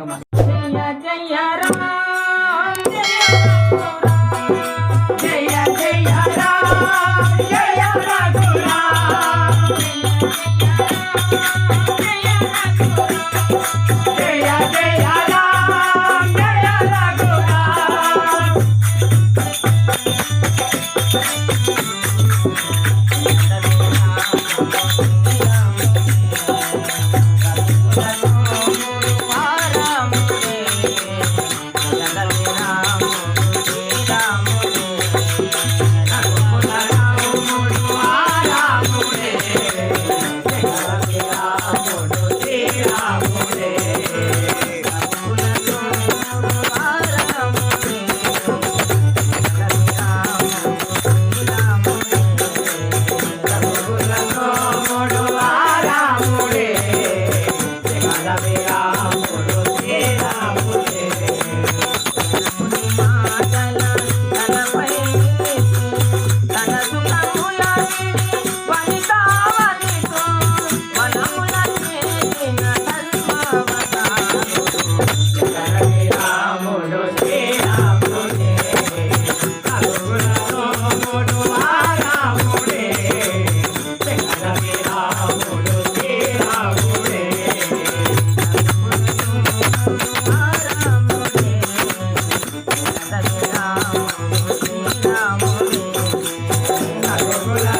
Jaya Jaya Ram Jaya chocolate.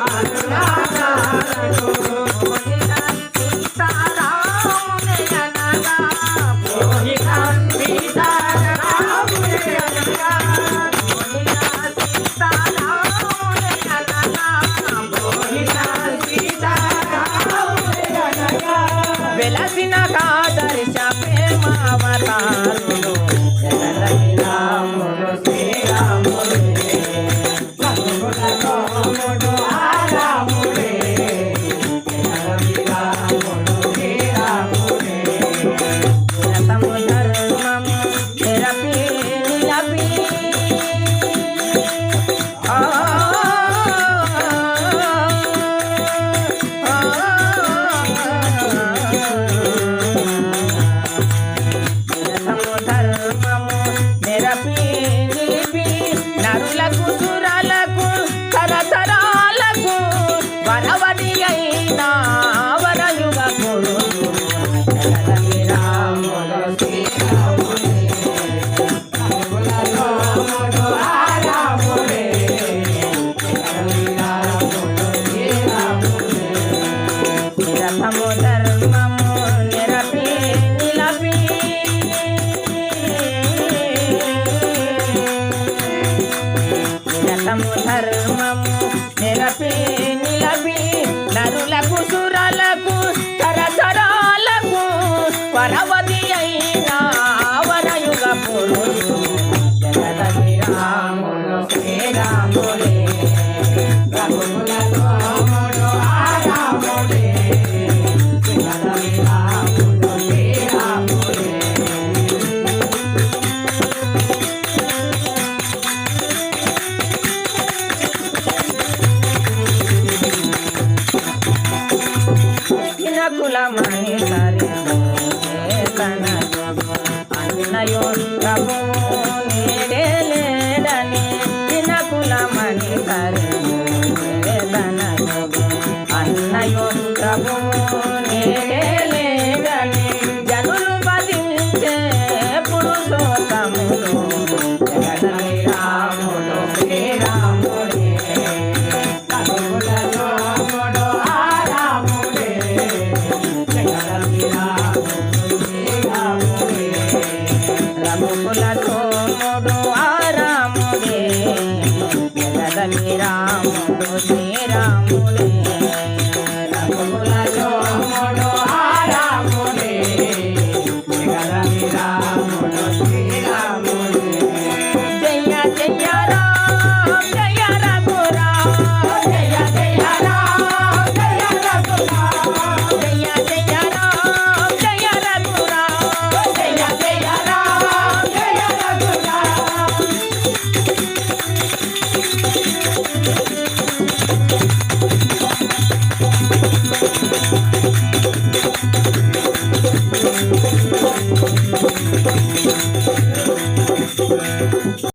వరవడి అయినా వరయుగ గురు I'm সাবানি আইনা। Hola.